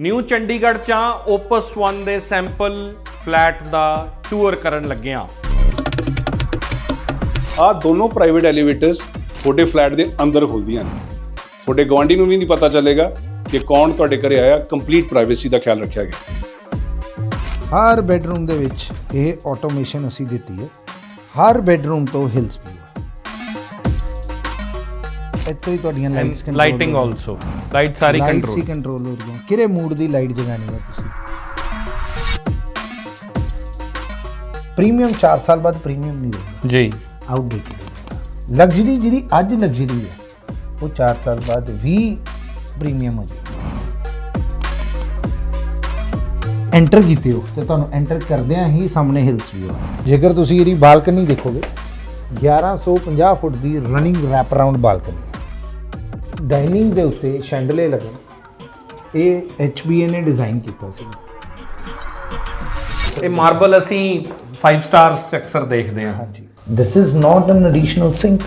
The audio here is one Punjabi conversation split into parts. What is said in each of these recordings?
ਨਿਊ ਚੰਡੀਗੜ੍ਹ ਚ ਓਪਸ 1 ਦੇ ਸੈਂਪਲ ਫਲੈਟ ਦਾ ਟੂਰ ਕਰਨ ਲੱਗਿਆ ਆ ਦੋਨੋਂ ਪ੍ਰਾਈਵੇਟ ਐਲੀਵੇਟਰਸ ਤੁਹਾਡੇ ਫਲੈਟ ਦੇ ਅੰਦਰ ਖੁੱਲਦੀਆਂ ਨੇ। ਤੁਹਾਡੇ ਗਵਾਂਢੀ ਨੂੰ ਵੀ ਨਹੀਂ ਪਤਾ ਚੱਲੇਗਾ ਕਿ ਕੌਣ ਤੁਹਾਡੇ ਘਰੇ ਆਇਆ ਕੰਪਲੀਟ ਪ੍ਰਾਈਵੇਸੀ ਦਾ ਖਿਆਲ ਰੱਖਿਆ ਗਿਆ। ਹਰ ਬੈੱਡਰੂਮ ਦੇ ਵਿੱਚ ਇਹ ਆਟੋਮੇਸ਼ਨ ਅਸੀਂ ਦਿੱਤੀ ਹੈ। ਹਰ ਬੈੱਡਰੂਮ ਤੋਂ ਹਿਲਸ ਇੱਥੋਂ ਹੀ ਤੁਹਾਡੀਆਂ lights control lighting also light ਸਾਰੀ ਲਾਈਟਸ ਹੀ ਕੰਟਰੋਲ ਕੰਟਰੋਲ ਹੋ ਰਹੀਆਂ। ਕਿਹੜੇ ਮੂਡ ਦੀ ਲਾਈਟ ਜਗਾਣੀ ਹੈ ਤੁਸੀਂ? ਪ੍ਰੀਮੀਅਮ 4 ਸਾਲ ਬਾਅਦ ਪ੍ਰੀਮੀਅਮ ਨਹੀਂ ਰਹੇਗਾ। ਜੀ। ਆਊਟਡੇਟਡ ਲਗਜ਼ਰੀ ਜਿਹੜੀ ਅੱਜ ਲਗਜ਼ਰੀ ਹੈ ਉਹ 4 ਸਾਲ ਬਾਅਦ ਵੀ ਪ੍ਰੀਮੀਅਮ ਹੋ ਜਾਏਗੀ। ਐਂਟਰ ਕੀਤੇ ਹੋ ਤੇ ਤੁਹਾਨੂੰ ਐਂਟਰ ਕਰਦਿਆਂ ਹੀ ਸਾਹਮਣੇ ਹਿਲਸ ਵੀ ਆ। ਜੇਕਰ ਤੁਸੀਂ ਇਹਦੀ ਬਾਲਕਨੀ ਦੇਖੋਗੇ 1150 ਫੁੱਟ ਦੀ running wrap around balcony dining ਦੇ ਉੱਤੇ ਸ਼ੈਂਡਲੇ ਲੱਗੇ। ਇਹ HBA ਨੇ ਡਿਜ਼ਾਈਨ ਕੀਤਾ ਸੀ। ਇਹ ਮਾਰਬਲ ਅਸੀਂ 5 ਸਟਾਰਸ ਅਕਸਰ ਦੇਖਦੇ ਹਾਂ। ਹਾਂਜੀ। This is not an additional sink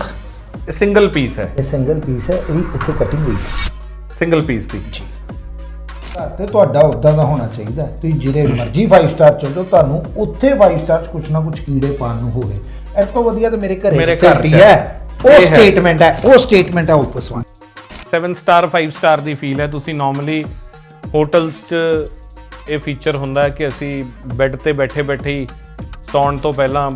ਇਹ ਸਿੰਗਲ ਪੀਸ ਹੈ। ਇਹ ਸਿੰਗਲ ਪੀਸ ਹੈ। ਇਹਦੀ ਇੱਥੇ ਕਟਿੰਗ ਹੋਈ ਹੈ। ਸਿੰਗਲ ਪੀਸ ਦੀ। ਘਰ ਤੇ ਤੁਹਾਡਾ ਉਦਾਂ ਦਾ ਹੋਣਾ ਚਾਹੀਦਾ। ਤੁਸੀਂ ਜਿਹੜੇ ਮਰਜ਼ੀ 5 ਸਟਾਰ ਜਾਓ ਤੁਹਾਨੂੰ ਉੱਥੇ 5 ਸਟਾਰ ਚ ਕੁਛ ਨਾ ਕੁਛ ਕੀੜੇ ਪਾਣ ਨੂੰ ਹੋਵੇ। ਇਸ ਤੋਂ ਵਧੀਆ ਤਾਂ ਮੇਰੇ ਘਰੇ ਚ ਹੈ। ਉਹ ਇਹ। ਸਟੇਟਮੈਂਟ ਹੈ। ਉਹ ਸਟੇਟਮੈਂਟ ਹੈ ਉਪਸ ਵਨ 7 ਸਟਾਰ 5 ਸਟਾਰ ਦੀ ਫੀਲ ਹੈ। ਤੁਸੀਂ ਨਾਰਮਲੀ ਹੋਟਲਸ 'ਚ ਇਹ ਫੀਚਰ ਹੁੰਦਾ ਹੈ ਕਿ ਅਸੀਂ ਬੈੱਡ ਤੇ ਬੈਠੇ ਬੈਠੇ ਹੀ ਸੌਣ ਤੋਂ ਪਹਿਲਾਂ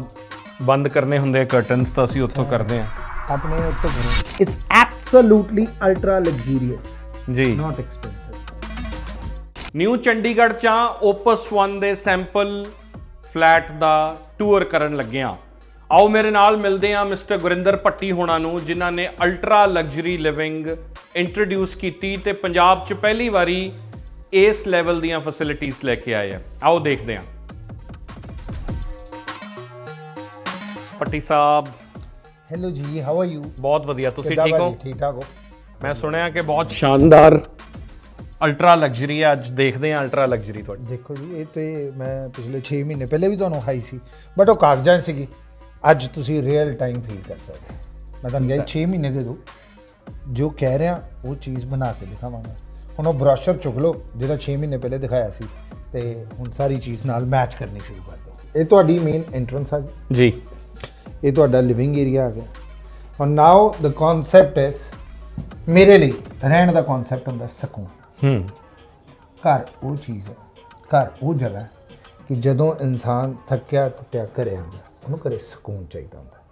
ਬੰਦ ਕਰਨੇ ਹੁੰਦੇ ਆ ਕਰਟਨਸ ਤਾਂ ਅਸੀਂ ਉੱਥੋਂ ਕਰਦੇ ਹਾਂ। ਆਪਣੇ ਉੱਤੇ ਕਰੋ। ਇਟਸ ਐਬਸੋਲੂਟਲੀ ਅਲਟਰਾ ਲਗਜ਼ਰੀਅਸ ਜੀ। ਨਾਟ ਐਕਸਪੈਂਸਿਵ ਨਿਊ ਚੰਡੀਗੜ੍ਹ ਚ ਓਪਸ 1 ਦੇ ਸੈਂਪਲ ਫਲੈਟ ਦਾ ਟੂਰ ਕਰਨ ਲੱਗਿਆ ਆਓ ਮੇਰੇ ਨਾਲ ਮਿਲਦੇ ਹਾਂ ਮਿਸਟਰ ਗੁਰਿੰਦਰ ਭੱਟੀ ਹੋਣਾ ਨੂੰ ਜਿਨ੍ਹਾਂ ਨੇ ਅਲਟਰਾ ਲਗਜ਼ਰੀ ਲਿਵਿੰਗ ਇੰਟਰੋਡਿਊਸ ਕੀਤੀ ਤੇ ਪੰਜਾਬ 'ਚ ਪਹਿਲੀ ਵਾਰੀ ਇਸ ਲੈਵਲ ਦੀਆਂ ਫੈਸਿਲਿਟੀਆਂ ਲੈ ਕੇ ਆਏ ਆ। ਆਓ ਦੇਖਦੇ ਹਾਂ। Bhatti Sahib. Hello ji how are you ਬਹੁਤ ਵਧੀਆ ਤੁਸੀਂ ਠੀਕ ਹੋ? ਠੀਕ ਠਾਕ ਹੋ? ਮੈਂ ਸੁਣਿਆ ਕਿ ਬਹੁਤ ਸ਼ਾਨਦਾਰ ਅਲਟਰਾ ਲਗਜ਼ਰੀ ਹੈ ਅੱਜ ਦੇਖਦੇ ਹਾਂ ਅਲਟਰਾ ਲਗਜ਼ਰੀ ਤੁਹਾਡੀ। ਦੇਖੋ ਜੀ ਇਹ ਤੇ ਮੈਂ ਪਿਛਲੇ 6 ਮਹੀਨੇ ਪਹਿਲੇ ਵੀ ਤੁਹਾਨੂੰ ਖਾਈ ਸੀ ਬਟ ਉਹ ਕਾਗਜ਼ਾਂ 'ਚ ਸੀਗੀ। ਅੱਜ ਤੁਸੀਂ ਰੀਅਲ ਟਾਈਮ ਫੀਲ ਕਰ ਸਕਦੇ। ਮੈਂ ਤੁਹਾਨੂੰ ਕਿਹਾ 6 ਮਹੀਨੇ ਦੇ ਦਿਓ ਜੋ ਕਹਿ ਰਿਹਾ ਉਹ ਚੀਜ਼ ਬਣਾ ਕੇ ਦਿਖਾਵਾਂਗਾ। ਹੁਣ ਉਹ ਬ੍ਰੋਸ਼ਰ ਚੁੱਕ ਲਓ ਜਿਹੜਾ 6 ਮਹੀਨੇ ਪਹਿਲੇ ਦਿਖਾਇਆ ਸੀ ਤੇ ਹੁਣ ਸਾਰੀ ਚੀਜ਼ ਨਾਲ ਮੈਚ ਕਰਨੀ ਸ਼ੁਰੂ ਕਰ ਦਿਓ। ਇਹ ਤੁਹਾਡੀ ਮੇਨ ਐਂਟਰੈਂਸ ਆ ਗਈ। ਜੀ। ਇਹ ਤੁਹਾਡਾ ਲਿਵਿੰਗ ਏਰੀਆ ਆ ਗਿਆ। ਔਰ ਨਾਓ ਦ ਕਨਸੈਪਟ ਇਜ਼ ਮੇਰੇ ਲਈ ਰਹਿਣ ਦਾ ਕਨਸੈਪਟ ਹੁੰਦਾ ਸਕੂਨ। ਹੂੰ। ਘਰ ਉਹ ਚੀਜ਼ ਹੈ ਘਰ ਉਹ ਜਗ੍ਹਾ ਕਿ ਜਦੋਂ ਇਨਸਾਨ ਥੱਕਿਆ ਟੁੱਟਿਆ ਘਰੇ ਆਉਂਦਾ ਉਹਨੂੰ ਘਰੇ ਸਕੂਨ ਚਾਹੀਦਾ ਹੁੰਦਾ।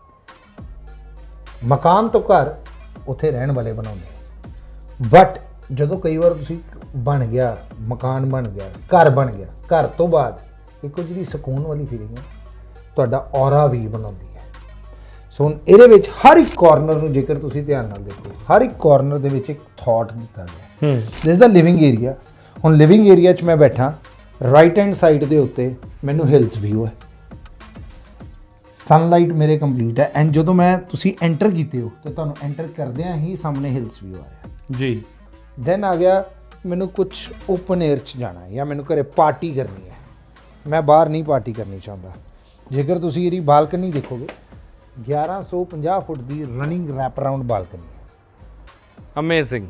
ਮਕਾਨ ਤੋਂ ਘਰ ਉੱਥੇ ਰਹਿਣ ਵਾਲੇ ਬਣਾਉਂਦੇ। ਬਟ ਜਦੋਂ ਕਈ ਵਾਰ ਤੁਸੀਂ ਬਣ ਗਿਆ ਮਕਾਨ ਬਣ ਗਿਆ ਘਰ ਬਣ ਗਿਆ ਘਰ ਤੋਂ ਬਾਅਦ ਇੱਕ ਉਹ ਜਿਹੜੀ ਸਕੂਨ ਵਾਲੀ ਫੀਲਿੰਗ ਹੈ ਤੁਹਾਡਾ ਔਰਾ ਵੀ ਬਣਾਉਂਦੀ ਹੈ। ਸੋ ਹੁਣ ਇਹਦੇ ਵਿੱਚ ਹਰ ਇੱਕ ਕਾਰਨਰ ਨੂੰ ਜੇਕਰ ਤੁਸੀਂ ਧਿਆਨ ਨਾਲ ਦੇਖੋ ਹਰ ਇੱਕ ਕਾਰਨਰ ਦੇ ਵਿੱਚ ਇੱਕ ਥਾਟ ਦਿੱਤਾ ਗਿਆ। ਹੂੰ। ਦਿਸ ਦਾ ਲਿਵਿੰਗ ਏਰੀਆ ਹੁਣ ਲਿਵਿੰਗ ਏਰੀਆ 'ਚ ਮੈਂ ਬੈਠਾ ਰਾਈਟ ਹੈਂਡ ਸਾਈਡ ਦੇ ਉੱਤੇ ਮੈਨੂੰ ਹਿਲਸ ਵਿਊ ਹੈ। ਸਨਲਾਈਟ ਮੇਰੇ ਕੰਪਲੀਟ ਹੈ। ਐਂਡ ਜਦੋਂ ਮੈਂ ਤੁਸੀਂ ਐਂਟਰ ਕੀਤੇ ਹੋ ਤੇ ਤੁਹਾਨੂੰ ਐਂਟਰ ਕਰਦਿਆਂ ਹੀ ਸਾਹਮਣੇ ਹਿਲਸ ਵਿਊ ਆ ਰਿਹਾ। ਜੀ। ਦੈਨ ਆ ਗਿਆ ਮੈਨੂੰ ਕੁਝ ਓਪਨ 에ਅਰ 'ਚ ਜਾਣਾ ਹੈ ਜਾਂ ਮੈਨੂੰ ਘਰੇ ਪਾਰਟੀ ਕਰਨੀ ਹੈ। ਮੈਂ ਬਾਹਰ ਨਹੀਂ ਪਾਰਟੀ ਕਰਨੀ ਚਾਹੁੰਦਾ। ਜੇਕਰ ਤੁਸੀਂ ਇਹਦੀ ਬਾਲਕਨੀ ਦੇਖੋਗੇ 1150 ਫੁੱਟ ਦੀ ਰਨਿੰਗ ਰੈਪ ਅਰਾਊਂਡ ਬਾਲਕਨੀ ਹੈ। ਅਮੇਜ਼ਿੰਗ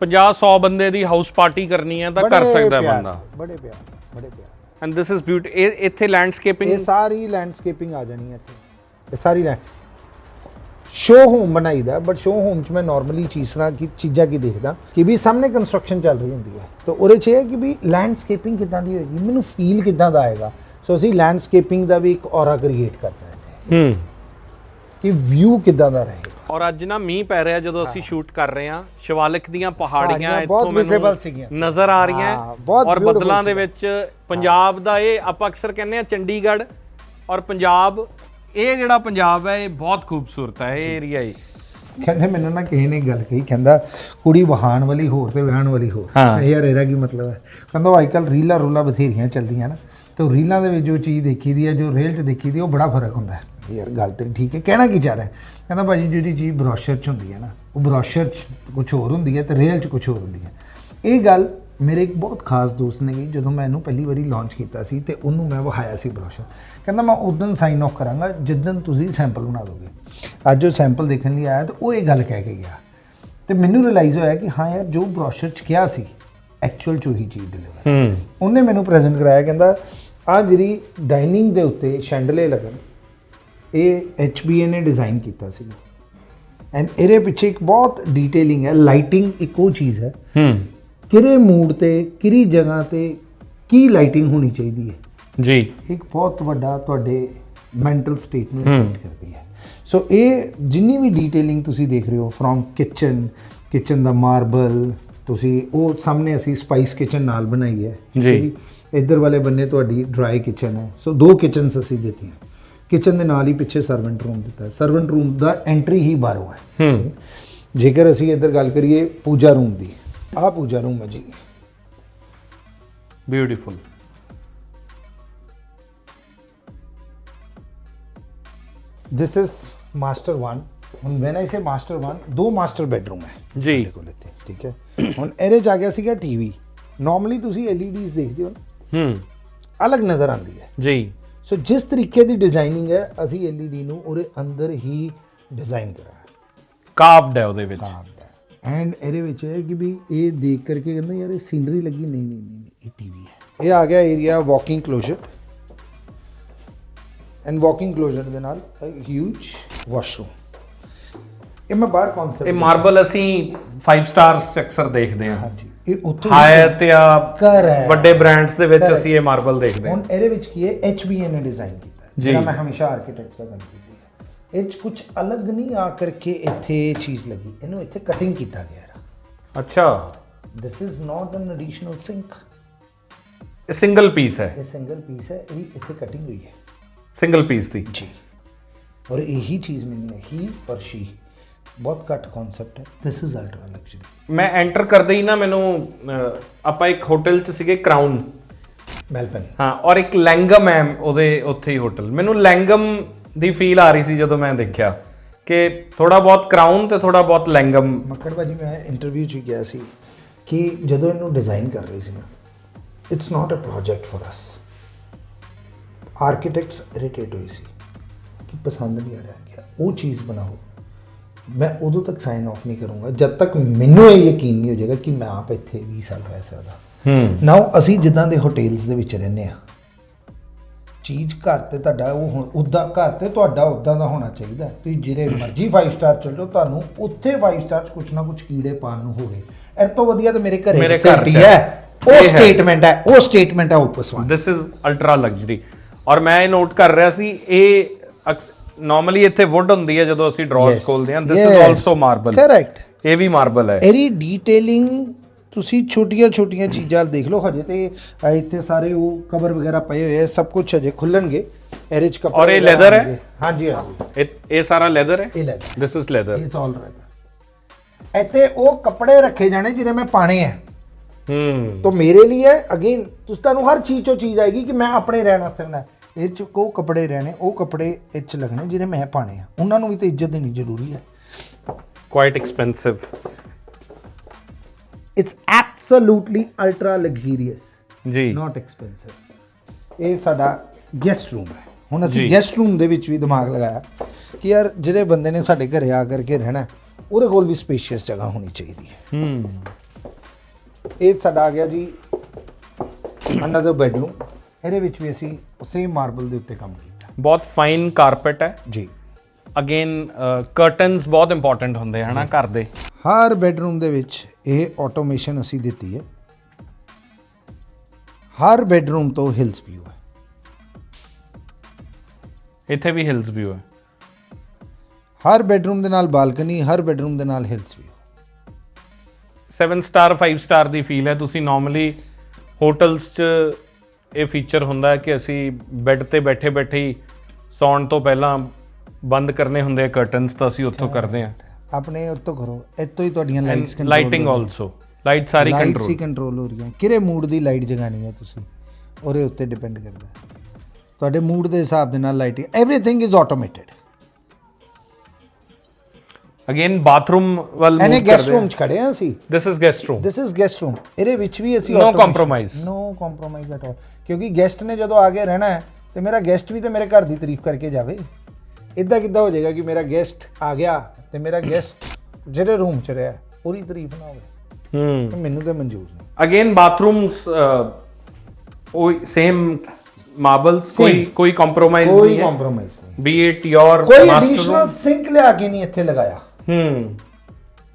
50 100 ਬੰਦੇ ਦੀ ਹਾਊਸ ਪਾਰਟੀ ਕਰਨੀ ਹੈ ਤਾਂ ਕਰ ਸਕਦਾ ਬੰਦਾ। ਬੜੇ ਪਿਆਰ ਬੜੇ ਪਿਆਰ। ਐਂਡ ਥਿਸ ਇਜ਼ ਬਿਊਟੀ ਇੱਥੇ ਇਹ ਲੈਂਡਸਕੇਪਿੰਗ ਸਾਰੀ ਲੈਂਡਸਕੇਪਿੰਗ ਆ ਜਾਣੀ ਹੈ ਇੱਥੇ। ਇਹ ਸਾਰੀ ਲੈ ਸ਼ੋ ਹੋਮ ਬਣਾਈਦਾ ਬਟ ਸ਼ੋ ਹੋਮ ਚ ਮੈਂ ਨਾਰਮਲੀ ਚੀਜ਼ਾਂ ਕੀ ਚੀਜ਼ਾਂ ਕੀ ਦੇਖਦਾ ਕਿ ਵੀ ਸਾਹਮਣੇ ਕੰਸਟਰਕਸ਼ਨ ਚੱਲ ਰਹੀ ਹੁੰਦੀ ਹੈ। ਤਾਂ ਉਹਦੇ ਚ ਇਹ ਹੈ ਕਿ ਵੀ ਲੈਂਡਸਕੇਪਿੰਗ ਕਿਦਾਂ ਦੀ ਹੋਏਗੀ ਮੈਨੂੰ ਫੀਲ ਕਿਦਾਂ ਦਾ ਆਏਗਾ। ਸੋ ਅਸੀਂ ਲੈਂਡਸਕੇਪਿੰਗ ਦਾ ਵੀ ਇੱਕ ਔਰਾ ਕ੍ਰੀਏਟ ਕਰਦਾ ਹੈ ਹੂੰ। ਕਿ ਵਿਊ ਕਿਦਾਂ ਦਾ ਰਹੇਗਾ ਔਰ ਅੱਜ ਨਾ ਮੀਂਹ ਪੈ ਰਿਹਾ ਜਦੋਂ ਅਸੀਂ ਸ਼ੂਟ ਕਰ ਰਹੇ ਹਾਂ। ਸ਼ਿਵਾਲਿਕ ਦੀਆਂ ਪਹਾੜੀਆਂ ਇੱਥੋਂ ਮੈਨੂੰ। ਨਜ਼ਰ ਆ ਰਹੀਆਂ ਔਰ ਬੱਦਲਾਂ ਦੇ। ਵਿੱਚ ਪੰਜਾਬ ਦਾ ਇਹ ਆਪਾਂ ਅਕਸਰ ਕਹਿੰਦੇ ਆ ਚੰਡੀਗੜ੍ਹ ਔਰ ਪੰਜਾਬ। ਇਹ ਜਿਹੜਾ ਪੰਜਾਬ ਹੈ ਇਹ ਬਹੁਤ ਖੂਬਸੂਰਤ ਹੈ ਇਹ ਏਰੀਆ ਹੀ। ਕਹਿੰਦੇ ਮੈਨੂੰ ਨਾ ਕਿਸੇ ਨੇ ਗੱਲ ਕਹੀ ਕਹਿੰਦਾ ਕੁੜੀ ਵਹਾਣ ਵਾਲੀ ਹੋਰ ਤੇ ਵਿਆਹਣ ਵਾਲੀ ਹੋਰ। ਯਾਰ ਇਹਦਾ ਕੀ ਮਤਲਬ ਹੈ? ਕਹਿੰਦਾ ਉਹ ਅੱਜਕੱਲ ਰੀਲਾਂ ਰੂਲਾਂ ਬਥੇਰੀਆਂ ਚੱਲਦੀਆਂ ਨਾ। ਤੇ ਉਹ ਰੀਲਾਂ ਦੇ ਵਿੱਚ ਜੋ ਚੀਜ਼ ਦੇਖੀ ਦੀ ਹੈ ਜੋ ਰੀਲ 'ਚ ਦੇਖੀ ਦੀ ਉਹ ਬੜਾ ਫ਼ਰਕ ਹੁੰਦਾ ਹੈ। ਯਾਰ ਗੱਲ ਤੇ ਠੀਕ ਹੈ ਕਹਿਣਾ ਕੀ ਚਾਹ ਰਿਹਾ ਕਹਿੰਦਾ ਭਾਜੀ ਜਿਹੜੀ ਚੀਜ਼ ਬ੍ਰੋਸ਼ਰ 'ਚ ਹੁੰਦੀ ਹੈ ਨਾ ਉਹ ਬ੍ਰੋਸ਼ਰ 'ਚ ਕੁਝ ਹੋਰ ਹੁੰਦੀ ਹੈ ਤੇ ਰੀਲ 'ਚ ਕੁਝ ਹੋਰ ਹੁੰਦੀ ਹੈ। ਇਹ ਗੱਲ ਮੇਰੇ ਇੱਕ ਬਹੁਤ ਖਾਸ ਦੋਸਤ ਨੇ ਕਹੀ ਜਦੋਂ ਮੈਂ ਇਹਨੂੰ ਪਹਿਲੀ ਵਾਰੀ ਲਾਂਚ ਕੀਤਾ ਸੀ ਤੇ ਉਹਨੂੰ ਮੈਂ ਵਿਖਾਇਆ ਸੀ ਬ੍ਰੋਸ਼ਰ ਕਹਿੰਦਾ ਮੈਂ ਉਦੋਂ ਸਾਈਨ ਆਫ ਕਰਾਂਗਾ ਜਿੱਦਣ ਤੁਸੀਂ ਸੈਂਪਲ ਬਣਾ ਦੋਗੇ। ਅੱਜ ਉਹ ਸੈਂਪਲ ਦੇਖਣ ਲਈ ਆਇਆ ਤੇ ਉਹ ਇਹ ਗੱਲ ਕਹਿ ਕੇ ਗਿਆ। ਤੇ ਮੈਨੂੰ ਰਿਅਲਾਈਜ਼ ਹੋਇਆ ਕਿ ਹਾਂ ਯਾਰ ਜੋ ਬ੍ਰੋਸ਼ਰ ਚ ਕਿਹਾ ਸੀ ਐਕਚੁਅਲ ਚ ਉਹੀ ਚੀਜ਼ ਡਿਲੀਵਰ ਹੂੰ। ਉਹਨੇ ਮੈਨੂੰ ਪ੍ਰੈਜ਼ੈਂਟ ਕਰਾਇਆ ਕਹਿੰਦਾ ਆ ਜਿਹੜੀ ਡਾਈਨਿੰਗ ਦੇ ਉੱਤੇ ਸ਼ੈਂਡਲੇ ਲੱਗਣ ਇਹ HBA ਨੇ ਡਿਜ਼ਾਈਨ ਕੀਤਾ ਸੀ ਐਂਡ ਇਹਦੇ ਪਿੱਛੇ ਇੱਕ ਬਹੁਤ ਡੀਟੇਲਿੰਗ ਹੈ ਲਾਈਟਿੰਗ ਇੱਕ ਚੀਜ਼ ਹੈ। ਹੂੰ। ਕਿਹੜੇ ਮੂਡ ਤੇ ਕਿਹੜੀ ਜਗ੍ਹਾ ਤੇ ਕੀ ਲਾਈਟਿੰਗ ਹੋਣੀ ਚਾਹੀਦੀ ਹੈ? ਜੀ। ਇੱਕ ਬਹੁਤ ਵੱਡਾ ਤੁਹਾਡੇ ਮੈਂਟਲ ਸਟੇਟ ਨੂੰ। ਇਫੈਕਟ ਕਰਦੀ ਹੈ। ਸੋ ਇਹ ਜਿੰਨੀ ਵੀ ਡੀਟੇਲਿੰਗ ਤੁਸੀਂ ਦੇਖ ਰਹੇ ਹੋ ਫਰੋਮ ਕਿਚਨ ਕਿਚਨ ਦਾ ਮਾਰਬਲ ਤੁਸੀਂ ਉਹ ਸਾਹਮਣੇ ਅਸੀਂ ਸਪਾਈਸ ਕਿਚਨ ਨਾਲ ਬਣਾਈ ਹੈ। ਜੀ। ਇੱਧਰ ਵਾਲੇ ਬੰਨੇ ਤੁਹਾਡੀ ਡਰਾਈ ਕਿਚਨ ਹੈ। ਸੋ ਦੋ ਕਿਚਨਸ ਅਸੀਂ ਦਿੱਤੀਆਂ। ਕਿਚਨ ਦੇ ਨਾਲ ਹੀ ਪਿੱਛੇ ਸਰਵੈਂਟ ਰੂਮ ਦਿੱਤਾ। ਸਰਵੈਂਟ ਰੂਮ ਦਾ ਐਂਟਰੀ ਹੀ ਬਾਹਰੋਂ ਹੈ। ਹੂੰ। ਜੇਕਰ ਅਸੀਂ ਇੱਧਰ ਗੱਲ ਕਰੀਏ ਪੂਜਾ ਰੂਮ ਦੀ। ਆਹ ਪੂਜਾ ਰੂਮ ਹੈ ਜੀ। ਬਿਊਟੀਫੁਲ ਦਿਸ ਇਜ਼ ਮਾਸਟਰ 1 ਹੁਣ ਵੈਨ ਆਈ ਸੇ ਮਾਸਟਰ 1 ਦੋ ਮਾਸਟਰ ਬੈਡਰੂਮ ਹੈ। ਜੀ। ਸਾਡੇ ਕੋਲ ਇੱਥੇ ਠੀਕ ਹੈ। ਹੁਣ ਇਹਦੇ ਚ ਆ ਗਿਆ ਸੀਗਾ ਟੀਵੀ ਨਾਰਮਲੀ ਤੁਸੀਂ LEDs ਦੇਖਦੇ ਹੋ। ਨਾ, ਹੂੰ। ਅਲੱਗ ਨਜ਼ਰ ਆਉਂਦੀ ਹੈ। ਜੀ। ਸੋ ਜਿਸ ਤਰੀਕੇ ਦੀ ਡਿਜ਼ਾਈਨਿੰਗ ਹੈ ਅਸੀਂ LED ਨੂੰ ਉਹਦੇ ਅੰਦਰ ਹੀ ਡਿਜ਼ਾਈਨ ਕਰਾਇਆ। ਕਾਵਡ ਹੈ ਉਹਦੇ ਵਿੱਚ। ਐਂਡ ਇਹਦੇ ਵਿੱਚ ਇਹ ਹੈ ਕਿ ਵੀ ਇਹ ਦੇਖ ਕਰਕੇ ਕਹਿੰਦਾ ਯਾਰ ਇਹ ਸੀਨਰੀ ਲੱਗੀ। ਨਹੀਂ ਨਹੀਂ ਨਹੀਂ ਇਹ ਟੀਵੀ ਹੈ। ਇਹ ਆ ਗਿਆ area walking closet and walking closet ਦੇ ਨਾਲ ਹਿਊਜ ਵਾਸ਼ਰੂਮ ਇਹ ਮੈਂ ਬਾਹਰ ਕਨਸੈਪਟ ਇਹ ਮਾਰਬਲ ਅਸੀਂ 5 ਸਟਾਰਸ ਅਕਸਰ ਦੇਖਦੇ ਹਾਂ। ਹਾਂਜੀ। ਇਹ ਉੱਥੋਂ ਹਾਇਤ ਜਾਂ ਘਰ ਹੈ। ਵੱਡੇ ਬ੍ਰਾਂਡਸ ਦੇ ਵਿੱਚ। ਅਸੀਂ ਇਹ ਮਾਰਬਲ ਦੇਖਦੇ ਹਾਂ। ਹੁਣ ਇਹਦੇ ਵਿੱਚ ਕੀ ਹੈ? HBA ਨੇ ਡਿਜ਼ਾਈਨ ਕੀਤਾ। ਜਿਹੜਾ ਮੈਂ ਹਮੇਸ਼ਾ ਆਰਕੀਟੈਕਟਸ ਦਾ ਕੀਤੀ ਹੈ। ਇਹ ਕੁਝ ਅਲੱਗ ਨਹੀਂ ਆ ਕਰਕੇ ਇੱਥੇ ਚੀਜ਼ ਲੱਗੀ। ਇਹਨੂੰ ਇੱਥੇ ਕਟਿੰਗ ਕੀਤਾ ਗਿਆ ਹੈ। ਅੱਛਾ। This is not an additional sink ਇਹ ਸਿੰਗਲ ਪੀਸ ਹੈ। ਇਹ ਸਿੰਗਲ ਪੀਸ ਹੈ ਇਹ ਇੱਥੇ ਕਟਿੰਗ ਹੋਈ ਹੈ। ਸਿੰਗਲ ਪੀਸ ਦੀ। ਜੀ। ਔਰ ਇਹੀ ਚੀਜ਼ ਮਿਲਣੀ ਹੈ ਸ਼ੀ ਬਹੁਤ ਘੱਟ ਕਨਸੈਪਟ ਹੈ। ਦਿਸ ਇਜ਼ ਅਲਟਰਾ ਲਗਜ਼ਰੀ ਮੈਂ ਐਂਟਰ ਕਰਦੇ ਹੀ ਨਾ ਮੈਨੂੰ ਆਪਾਂ ਇੱਕ ਹੋਟਲ 'ਚ ਸੀਗੇ ਕਰਾਊਨ ਮੈਲਬਨ ਹਾਂ ਔਰ ਇੱਕ ਲੈਂਗਮ ਹੈ ਉਹਦੇ ਉੱਥੇ ਹੀ ਹੋਟਲ ਮੈਨੂੰ ਲੈਂਗਮ ਦੀ ਫੀਲ ਆ ਰਹੀ ਸੀ ਜਦੋਂ ਮੈਂ ਦੇਖਿਆ ਕਿ ਥੋੜਾ ਬਹੁਤ ਕਰਾਊਨ ਤੇ ਥੋੜਾ ਬਹੁਤ ਲੈਂਗਮ ਮੱਕੜ ਭਾਜੀ ਮੈਂ ਇੰਟਰਵਿਊ 'ਚ ਗਿਆ ਸੀ ਕਿ ਜਦੋਂ ਇਹਨੂੰ ਡਿਜ਼ਾਈਨ ਕਰ ਰਹੀ ਸੀ ਮੈਂ it's not a project for us architects irritate ਹੋਈ ਸੀ ਕਿ ਪਸੰਦ ਨਹੀਂ ਆ ਰਿਹਾ ਕਿ ਉਹ ਚੀਜ਼ ਬਣਾਓ। ਮੈਂ ਉਦੋਂ ਤੱਕ ਸਾਈਨ ਆਫ ਨਹੀਂ ਕਰੂੰਗਾ ਜਦ ਤੱਕ ਮੈਨੂੰ ਇਹ ਯਕੀਨ ਨਹੀਂ ਹੋ ਜਾਏਗਾ ਕਿ ਮੈਂ ਆਪ ਇੱਥੇ 20 ਸਾਲ ਰਹਿ ਸਕਦਾ। ਹੂੰ। ਨਾਓ ਅਸੀਂ ਜਿੱਦਾਂ ਦੇ ਹੋਟਲਸ ਦੇ ਵਿੱਚ ਰਹਿੰਦੇ ਆ ਚੀਜ਼ ਘਰ ਤੇ ਤੁਹਾਡਾ ਉਹ ਹੁਣ ਉਦਾਂ ਘਰ ਤੇ ਤੁਹਾਡਾ ਉਦਾਂ ਦਾ ਹੋਣਾ ਚਾਹੀਦਾ। ਤੁਸੀਂ ਜਿਹੜੇ ਮਰਜ਼ੀ 5 ਸਟਾਰ ਚੱਲ ਜਾਓ ਤੁਹਾਨੂੰ ਉੱਥੇ 5 ਸਟਾਰ 'ਚ ਕੁਛ ਨਾ ਕੁਛ ਕੀੜੇ ਪਾਣ ਨੂੰ ਹੋਵੇ। ਇਹ ਤੋਂ ਵਧੀਆ ਤਾਂ ਮੇਰੇ ਘਰੇ facility ਹੈ। ਉਹ। ਸਟੇਟਮੈਂਟ ਹੈ। ਉਹ ਸਟੇਟਮੈਂਟ ਹੈ Opus one this is ultra luxury ਔਰ ਮੈਂ ਇਹ ਨੋਟ ਕਰ ਰਿਹਾ ਸੀ ਇਹ ਨਾਰਮਲੀ ਇੱਥੇ ਵੁੱਡ ਹੁੰਦੀ ਹੈ ਜਦੋਂ ਅਸੀਂ ਡਰਾਅਰਸ ਖੋਲਦੇ ਹਾਂ। This is also marble correct ਇਹ ਵੀ ਮਾਰਬਲ ਹੈ। ਇਹਦੀ ਡੀਟੇਲਿੰਗ ਤੁਸੀਂ ਛੋਟੀਆਂ ਛੋਟੀਆਂ ਚੀਜ਼ਾਂ ਦੇਖ ਲਓ। ਹਜੇ ਤੇ ਇੱਥੇ ਸਾਰੇ ਉਹ ਕਵਰ ਵਗੈਰਾ ਪਏ ਹੋਏ ਆ। ਸਭ ਕੁਝ ਹਜੇ ਖੁੱਲਣਗੇ। ਚ ਕੱਪੜੇ ਔਰ ਇਹ leather ਹੈ? ਹਾਂਜੀ ਹਾਂਜੀ। ਇਹ ਇਹ ਸਾਰਾ ਲੈਦਰ ਹੈ? ਇਹ leather this is leather it's all right ਇੱਥੇ ਉਹ ਕੱਪੜੇ ਰੱਖੇ ਜਾਣੇ ਜਿਹੜੇ ਮੈਂ ਪਾਣੇ ਆ। ਹੂੰ। ਤਾਂ ਮੇਰੇ ਲਈ ਅਗੇਨ ਤੁਸੀਂ ਤੁਹਾਨੂੰ ਹਰ ਚੀਜ਼ ਚੋਂ ਚੀਜ਼ ਆਏਗੀ ਕਿ ਮੈਂ ਆਪਣੇ ਰਹਿਣ ਵਾਸਤੇ ਹੈ। ਇਹ ਚ ਕੋ ਕੱਪੜੇ ਰਹਿਣੇ ਉਹ ਕੱਪੜੇ ਇਹ ਚ ਲੱਗਣੇ ਜਿਹੜੇ ਮੈਂ ਪਾਣੇ ਆ। ਉਹਨਾਂ ਨੂੰ ਵੀ ਤਾਂ ਇੱਜ਼ਤ ਦੇਣੀ ਜ਼ਰੂਰੀ ਹੈ। Quite expensive it's absolutely ultra luxurious ਜੀ। ਨਾਟ ਐਕਸਪੈਂਸਿਵ ਇਹ ਸਾਡਾ ਗੈਸਟ ਰੂਮ ਹੈ। ਹੁਣ ਅਸੀਂ। ਗੈਸਟ ਰੂਮ ਦੇ ਵਿੱਚ ਵੀ ਦਿਮਾਗ ਲਗਾਇਆ ਕਿ ਯਾਰ ਜਿਹੜੇ ਬੰਦੇ ਨੇ ਸਾਡੇ ਘਰੇ ਆ ਕਰਕੇ ਰਹਿਣਾ ਉਹਦੇ ਕੋਲ ਵੀ ਸਪੇਸ਼ੀਅਸ ਜਗ੍ਹਾ ਹੋਣੀ ਚਾਹੀਦੀ ਹੈ। ਹੂੰ। ਇਹ ਸਾਡਾ ਆ ਗਿਆ ਜੀ ਅਨਦਰ ਬੈਡਰੂਮ ਇਹਦੇ ਵਿੱਚ ਵੀ ਅਸੀਂ ਉਸੇ ਮਾਰਬਲ ਦੇ ਉੱਤੇ ਕੰਮ ਕੀਤਾ। ਬਹੁਤ ਫਾਈਨ ਕਾਰਪਟ ਹੈ। ਜੀ। ਅਗੇਨ ਕਰਟਨਸ ਬਹੁਤ ਇੰਪੋਰਟੈਂਟ ਹੁੰਦੇ ਹਨ ਨਾ ਘਰ ਦੇ। ਹਰ ਬੈਡਰੂਮ ਦੇ ਵਿੱਚ ਇਹ ਆਟੋਮੇਸ਼ਨ ਅਸੀਂ ਦਿੱਤੀ ਹੈ। ਹਰ ਬੈਡਰੂਮ ਤੋਂ ਹਿਲਸ ਵਿਊ ਹੈ। ਇੱਥੇ ਵੀ ਹਿਲਸ ਵਿਊ ਹੈ। ਹਰ ਬੈਡਰੂਮ ਦੇ ਨਾਲ ਬਾਲਕਨੀ ਹਰ ਬੈਡਰੂਮ ਦੇ ਨਾਲ ਹਿਲਸ ਵਿਊ 7 ਸਟਾਰ 5 ਸਟਾਰ ਦੀ ਫੀਲ ਹੈ। ਤੁਸੀਂ ਨਾਰਮਲੀ ਹੋਟਲਸ 'ਚ ਇਹ ਫੀਚਰ ਹੁੰਦਾ ਹੈ ਕਿ ਅਸੀਂ ਬੈੱਡ ਤੇ ਬੈਠੇ ਬੈਠੇ ਹੀ ਸੌਣ ਤੋਂ ਪਹਿਲਾਂ ਬੰਦ ਕਰਨੇ ਹੁੰਦੇ ਆ ਕਰਟਨਸ ਤਾਂ ਅਸੀਂ ਉੱਥੋਂ ਕਰਦੇ ਆ ਆਪਣੇ ਉਹ ਤੋਂ ਕਰੋ। ਇੱਥੋਂ ਹੀ ਤੁਹਾਡੀਆਂ ਲਾਈਟਸ ਲਾਈਟਿੰਗ ਆਲਸੋ ਲਾਈਟ ਸਾਰੀ ਲਾਈਟਸ ਹੀ ਕੰਟਰੋਲ ਕੰਟਰੋਲ ਹੋ ਰਹੀਆਂ। ਕਿਹੜੇ ਮੂਡ ਦੀ ਲਾਈਟ ਜਗਾਣੀ ਹੈ ਤੁਸੀਂ? ਉਹਦੇ ਉੱਤੇ ਡਿਪੈਂਡ ਕਰਦਾ ਹੈ। ਤੁਹਾਡੇ ਮੂਡ ਦੇ ਹਿਸਾਬ ਦੇ ਨਾਲ lighting everything is automated again bathroom ਵੱਲ ਮੂਵ ਗੈਸਟ ਕਰਦੇ ਰੂਮ ਚ ਖੜੇ ਆ ਅਸੀਂ। This is guest room this is guest room ਇਹਦੇ ਵਿੱਚ ਵੀ ਅਸੀਂ No compromise. No compromise at all ਕਿਉਂਕਿ ਗੈਸਟ ਨੇ ਜਦੋਂ ਆ ਕੇ ਰਹਿਣਾ ਹੈ ਤੇ ਮੇਰਾ ਗੈਸਟ ਵੀ ਤੇ ਮੇਰੇ ਘਰ ਦੀ ਤਾਰੀਫ ਕਰਕੇ ਜਾਵੇ। ਇਦਾਂ ਕਿੱਦਾਂ ਹੋ ਜਾਏਗਾ ਕਿ ਮੇਰਾ ਗੈਸਟ ਆ ਗਿਆ ਤੇ ਮੇਰਾ ਗੈਸਟ ਜਿਹੜੇ ਰੂਮ ਚ ਰਿਹਾ ਉਹਦੀ ਤਾਰੀਫ ਨਾ ਹੋਵੇ। ਹੂੰ। ਮੈਨੂੰ ਤਾਂ ਮਨਜ਼ੂਰ ਨਹੀਂ। ਅਗੇਨ ਬਾਥਰੂਮਸ ਉਹ ਸੇਮ ਮਾਰਬਲਸ ਕੋਈ ਕੋਈ ਕੰਪਰੋਮਾਈਜ਼ ਕੋਈ ਨਹੀਂ ਹੈ। ਕੰਪਰੋਮਾਈਜ਼ ਨਹੀਂ। ਬੀ ਇਟ ਯੋਰ ਕੋਈ ਐਡੀਸ਼ਨਲ ਸਿੰਕ ਲਿਆ ਕੇ ਨਹੀਂ ਇੱਥੇ ਲਗਾਇਆ। ਹੂੰ।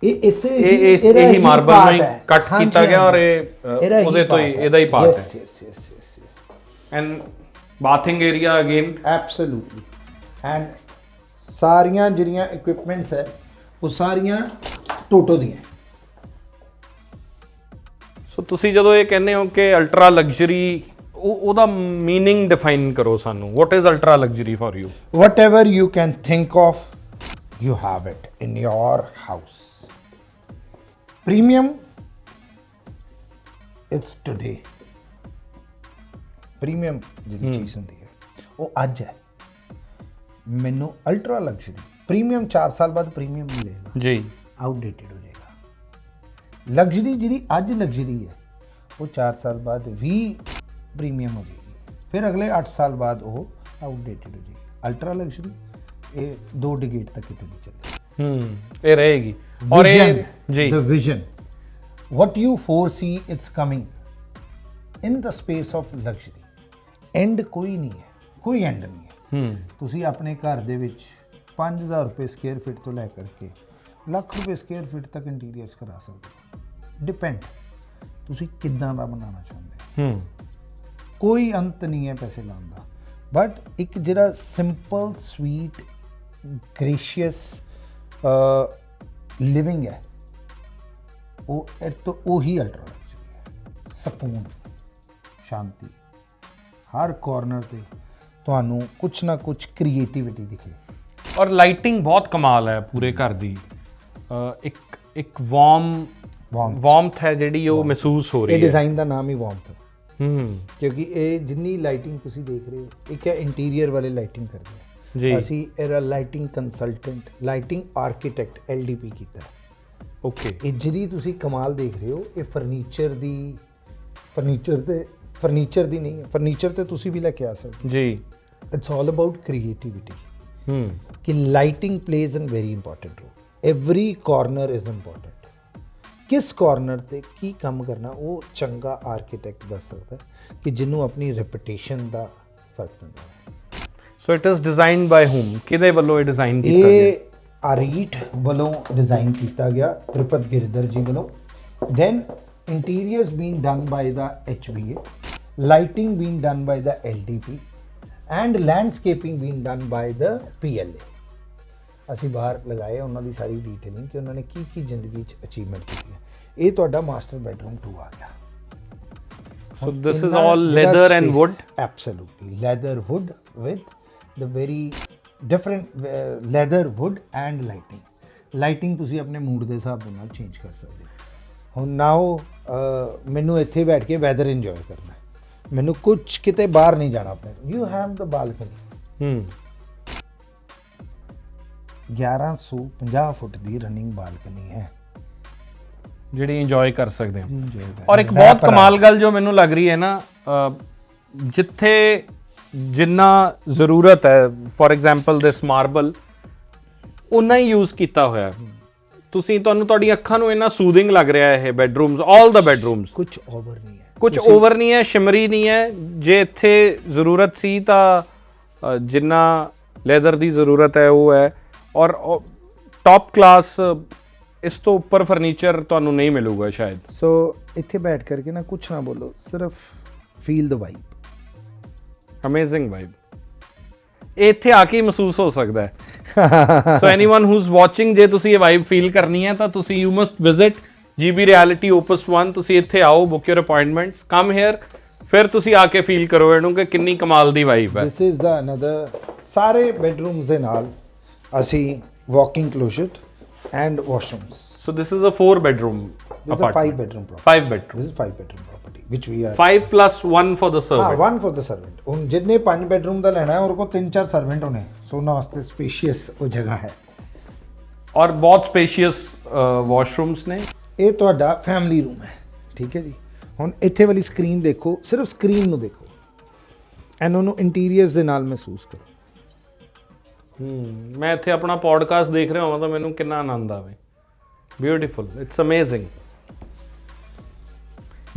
ਇਹ ਇਸੇ ਇਹ ਇਹੀ ਮਾਰਬਲ ਨੂੰ। ਕੱਟ ਕੀਤਾ ਗਿਆ ਔਰ। ਇਹ ਉਹਦੇ ਤੋਂ ਹੀ ਇਹਦਾ ਹੀ ਪਾਰਟ ਹੈ। Yes, yes, and bathing area again. Absolutely and ਸਾਰੀਆਂ ਜਿਹੜੀਆਂ ਇਕਵਿਪਮੈਂਟਸ ਹੈ ਉਹ ਸਾਰੀਆਂ ਟੋਟੋ ਦੀਆਂ ਸੋ ਤੁਸੀਂ ਜਦੋਂ ਇਹ ਕਹਿੰਦੇ ਹੋ ਕਿ ਅਲਟਰਾ ਲਗਜ਼ਰੀ ਉਹਦਾ ਮੀਨਿੰਗ ਡਿਫਾਈਨ ਕਰੋ ਸਾਨੂੰ। What is ultra luxury for you whatever you can think of you have it in your house premium it's today. Premium ਜਿਹੜੀ ਚੀਜ਼ ਹੁੰਦੀ ਹੈ ਉਹ ਅੱਜ ਹੈ ਮੈਨੂੰ ਅਲਟਰਾ ਲਗਜ਼ਰੀ ਪ੍ਰੀਮੀਅਮ 4 ਸਾਲ ਬਾਅਦ ਪ੍ਰੀਮੀਅਮ ਨਹੀਂ ਰਹੇਗਾ ਜੀ ਆਊਟਡੇਟਡ ਹੋ ਜਾਏਗਾ ਲਗਜ਼ਰੀ ਜਿਹੜੀ ਅੱਜ ਲਗਜ਼ਰੀ ਹੈ ਉਹ 4 ਸਾਲ ਬਾਅਦ ਵੀ ਪ੍ਰੀਮੀਅਮ ਹੋ ਜਾਏਗੀ ਫਿਰ ਅਗਲੇ 8 ਸਾਲ ਬਾਅਦ ਉਹ ਆਊਟਡੇਟਡ ਹੋ ਜਾਏਗੀ ਅਲਟਰਾ ਲਗਜ਼ਰੀ ਇਹ ਦੋ ਡਿਕੇਡ ਤੱਕ ਕਿਤੇ ਨਹੀਂ ਚੱਲੇਗੀ ਹੂੰ ਇਹ ਰਹੇਗੀ ਔਰ ਇਹ ਜੀ the vision what you foresee it's coming in the space of luxury end ਕੋਈ ਨਹੀਂ ਹੈ ਕੋਈ end ਨਹੀਂ ਹੈ। ਹੂੰ। ਤੁਸੀਂ ਆਪਣੇ ਘਰ ਦੇ ਵਿੱਚ 5000 ਰੁਪਏ ਸਕੁਅਰ ਫੀਟ ਤੋਂ ਲੈ ਕਰਕੇ ਲੱਖ ਰੁਪਏ ਸਕੁਅਰ ਫੀਟ ਤੱਕ ਇੰਟੀਰੀਅਰਸ ਕਰਾ ਸਕਦੇ ਹੋ। ਡਿਪੈਂਡ ਤੁਸੀਂ ਕਿੱਦਾਂ ਦਾ ਬਣਾਉਣਾ ਚਾਹੁੰਦੇ ਹੋ। ਹੂੰ। ਕੋਈ ਅੰਤ ਨਹੀਂ ਹੈ ਪੈਸੇ ਲਾਉਣ ਦਾ। ਬਟ ਇੱਕ ਜਿਹੜਾ ਸਿੰਪਲ ਸਵੀਟ ਗ੍ਰੇਸ਼ੀਅਸ ਲਿਵਿੰਗ ਹੈ ਉਹ ਇਹ ਤੋਂ ਉਹੀ ਅਲਟਰਾ ਸਕੂਨ ਸ਼ਾਂਤੀ। ਹਰ ਕਾਰਨਰ ਤੇ ਤੁਹਾਨੂੰ ਕੁਛ ਨਾ ਕੁਛ ਕ੍ਰੀਏਟੀਵਿਟੀ ਦਿਖੇ। ਔਰ ਲਾਈਟਿੰਗ ਬਹੁਤ ਕਮਾਲ ਹੈ ਪੂਰੇ ਘਰ ਦੀ। ਇੱਕ ਇੱਕ ਵਾਰਮ. ਵਾਰਮਥ ਹੈ ਜਿਹੜੀ ਉਹ ਮਹਿਸੂਸ ਹੋ ਇਹ ਰਹੀ ਹੈ। ਡਿਜ਼ਾਈਨ ਦਾ ਨਾਮ ਹੀ ਵਾਰਮਥ ਹੂੰ। ਕਿਉਂਕਿ ਇਹ ਜਿੰਨੀ ਲਾਈਟਿੰਗ ਤੁਸੀਂ ਦੇਖ ਰਹੇ ਹੋ ਇੱਕ ਹੈ ਇੰਟੀਰੀਅਰ ਵਾਲੇ ਲਾਈਟਿੰਗ ਕਰਦੇ ਜੀ। ਆ ਅਸੀਂ ਇਹਦਾ lighting consultant lighting architect LDP ਕੀਤਾ ਹੈ। ਓਕੇ ਇਹ ਜਿਹੜੀ ਤੁਸੀਂ ਕਮਾਲ ਦੇਖ ਰਹੇ ਹੋ ਇਹ ਫਰਨੀਚਰ ਦੀ ਫਰਨੀਚਰ ਤੇ ਫਰਨੀਚਰ ਦੀ ਨਹੀਂ ਹੈ ਫਰਨੀਚਰ ਤੇ ਤੁਸੀਂ ਵੀ ਲੈ ਕੇ ਆ ਸਕਦੇ ਜੀ। ਇਟਸ ਆਲ ਅਬਾਊਟ ਕ੍ਰੀਏਟੀਵਿਟੀ ਹੂੰ। ਕਿ lighting plays an very important role every corner is important ਕਿਸ ਕਾਰਨਰ ਤੇ ਕੀ ਕੰਮ ਕਰਨਾ ਉਹ ਚੰਗਾ ਆਰਕੀਟੈਕਟ ਦੱਸ ਸਕਦਾ ਕਿ ਜਿਹਨੂੰ ਆਪਣੀ ਰੈਪੂਟੇਸ਼ਨ ਦਾ ਫ਼ਰਕ ਪੈਂਦਾ so it is designed by whom ਕਿਹਦੇ ਵੱਲੋਂ ਇਹ ਡਿਜ਼ਾਈਨ ਕੀਤਾ ਗਿਆ? ਇਹ ਆਰੀਟ ਵੱਲੋਂ ਡਿਜ਼ਾਈਨ ਕੀਤਾ ਗਿਆ ਤ੍ਰਿਪਤ ਗਿਰਧਰ ਜੀ ਵੱਲੋਂ। Then interiors been done by the HBA lighting been done by the LDP and landscaping been done by the PLA ਅਸੀਂ ਬਾਹਰ ਲਗਾਏ ਉਹਨਾਂ ਦੀ ਸਾਰੀ ਡੀਟੇਲਿੰਗ ਕਿ ਉਹਨਾਂ ਨੇ ਕੀ ਕੀ ਜ਼ਿੰਦਗੀ 'ਚ ਅਚੀਵਮੈਂਟ ਕੀਤੀ ਹੈ। ਇਹ ਤੁਹਾਡਾ ਮਾਸਟਰ ਬੈਡਰੂਮ 2 ਆ ਗਿਆ। So this is all leather and wood Absolutely. Leather wood with the very different uh, leather wood and lighting. Lighting ਤੁਸੀਂ ਆਪਣੇ ਮੂਡ ਦੇ ਹਿਸਾਬ ਨਾਲ ਚੇਂਜ ਕਰ ਸਕਦੇ ਹੋ। ਹੁਣ ਨਾਓ ਮੈਨੂੰ ਇੱਥੇ ਬੈਠ ਕੇ ਵੈਦਰ ਇੰਜੋਏ ਕਰਨਾ ਮੈਨੂੰ ਕੁਝ ਕਿਤੇ ਬਾਹਰ ਨਹੀਂ ਜਾਣਾ ਪੈਣਾ ਯੂ ਹੈਵ ਦ ਬਾਲਕਨੀ ਹੂੰ। 1150 ਫੁੱਟ ਦੀ ਰਨਿੰਗ ਬਾਲਕਨੀ ਹੈ। ਜਿਹੜੀ ਇੰਜੋਏ ਕਰ ਸਕਦੇ ਹਾਂ। ਔਰ ਇੱਕ ਬਹੁਤ ਕਮਾਲ ਗੱਲ ਜੋ ਮੈਨੂੰ ਲੱਗ ਰਹੀ ਹੈ ਨਾ ਅ, ਜਿੱਥੇ ਜਿੰਨਾ ਜ਼ਰੂਰਤ ਹੈ ਫੋਰ ਐਗਜ਼ਾਮਪਲ ਦਿਸ ਮਾਰਬਲ ਉਨਾ ਹੀ ਯੂਜ਼ ਕੀਤਾ ਹੋਇਆ ਹੈ। ਤੁਸੀਂ ਤੁਹਾਨੂੰ ਤੁਹਾਡੀ ਅੱਖਾਂ ਨੂੰ ਇੰਨਾ ਸੂਦਿੰਗ ਲੱਗ ਰਿਹਾ ਹੈ ਇਹ ਬੈਡਰੂਮਸ 올 ਦਾ ਬੈਡਰੂਮਸ ਕੁਝ ਓਵਰ ਨਹੀਂ ਹੈ। ਕੁਝ ਓਵਰ ਨਹੀਂ ਹੈ ਸ਼ਿਮਰੀ ਨਹੀਂ ਹੈ। ਜੇ ਇੱਥੇ ਜ਼ਰੂਰਤ ਸੀ ਤਾਂ ਜਿੰਨਾ ਲੈਦਰ ਦੀ ਜ਼ਰੂਰਤ ਹੈ ਉਹ ਹੈ। ਔਰ ਟਾਪ ਕਲਾਸ ਇਸ ਤੋਂ ਉੱਪਰ ਫਰਨੀਚਰ ਤੁਹਾਨੂੰ ਨਹੀਂ ਮਿਲੂਗਾ ਸ਼ਾਇਦ। ਸੋ ਇੱਥੇ ਬੈਠ ਕਰਕੇ ਨਾ ਕੁਝ ਨਾ ਬੋਲੋ ਸਿਰਫ feel the vibe amazing vibe ਇੱਥੇ ਆ ਕੇ ਮਹਿਸੂਸ ਹੋ ਸਕਦਾ ਹੈ। ਸੋ ਐਨੀਵਨ ਹੂਜ਼ ਵਾਚਿੰਗ ਜੇ ਤੁਸੀਂ ਇਹ ਵਾਈਬ ਫੀਲ ਕਰਨੀ ਹੈ ਤਾਂ ਤੁਸੀਂ you must visit GB Realty Opus 1 ਤੁਸੀਂ ਇੱਥੇ ਆਓ book your appointments come here ਫਿਰ ਤੁਸੀਂ ਆ ਕੇ ਫੀਲ ਕਰੋ ਇਹਨੂੰ ਕਿ ਕਿੰਨੀ ਕਮਾਲ ਦੀ ਵਾਈਬ ਹੈ। ਦਿਸ ਇਜ਼ ਦਾ ਅਨਦਰ ਸਾਰੇ ਬੈਡਰੂਮਸ ਦੇ ਨਾਲ ਅਸੀਂ walking closet and washrooms So this is a four bedroom this is apartment. 5 bedroom property Five bedroom. this is 5 bedroom property which we are Five plus one for the ਹਾਂ servant. one for the servant ਹੁਣ ਜਿੰਨੇ 5 ਬੈਡਰੂਮ ਦਾ ਲੈਣਾ ਕੋਲ 3-4 ਸਰਵੈਂਟ ਹੋਣੇ ਸੋ ਉਹਨਾਂ ਵਾਸਤੇ ਸਪੇਸ਼ੀਅਸ ਉਹ ਜਗ੍ਹਾ ਹੈ ਔਰ ਬਹੁਤ ਸਪੇਸ਼ੀਅਸ ਵਾਸ਼ਰੂਮਸ ਨੇ ਇਹ ਤੁਹਾਡਾ ਫੈਮਿਲੀ ਰੂਮ ਹੈ। ਠੀਕ ਹੈ ਜੀ? ਹੁਣ ਇੱਥੇ ਵਾਲੀ ਸਕਰੀਨ ਦੇਖੋ ਸਿਰਫ ਸਕਰੀਨ ਨੂੰ ਦੇਖੋ। ਐਂਡ ਉਹਨੂੰ ਇੰਟੀਰੀਅਰਸ ਦੇ ਨਾਲ ਮਹਿਸੂਸ ਕਰੋ। ਹਮ, ਮੈਂ ਇੱਥੇ ਆਪਣਾ ਪੋਡਕਾਸਟ ਦੇਖ ਰਿਹਾ ਹਾਂ ਤਾਂ ਮੈਨੂੰ ਕਿੰਨਾ ਆਨੰਦ ਆਵੇ। Beautiful it's amazing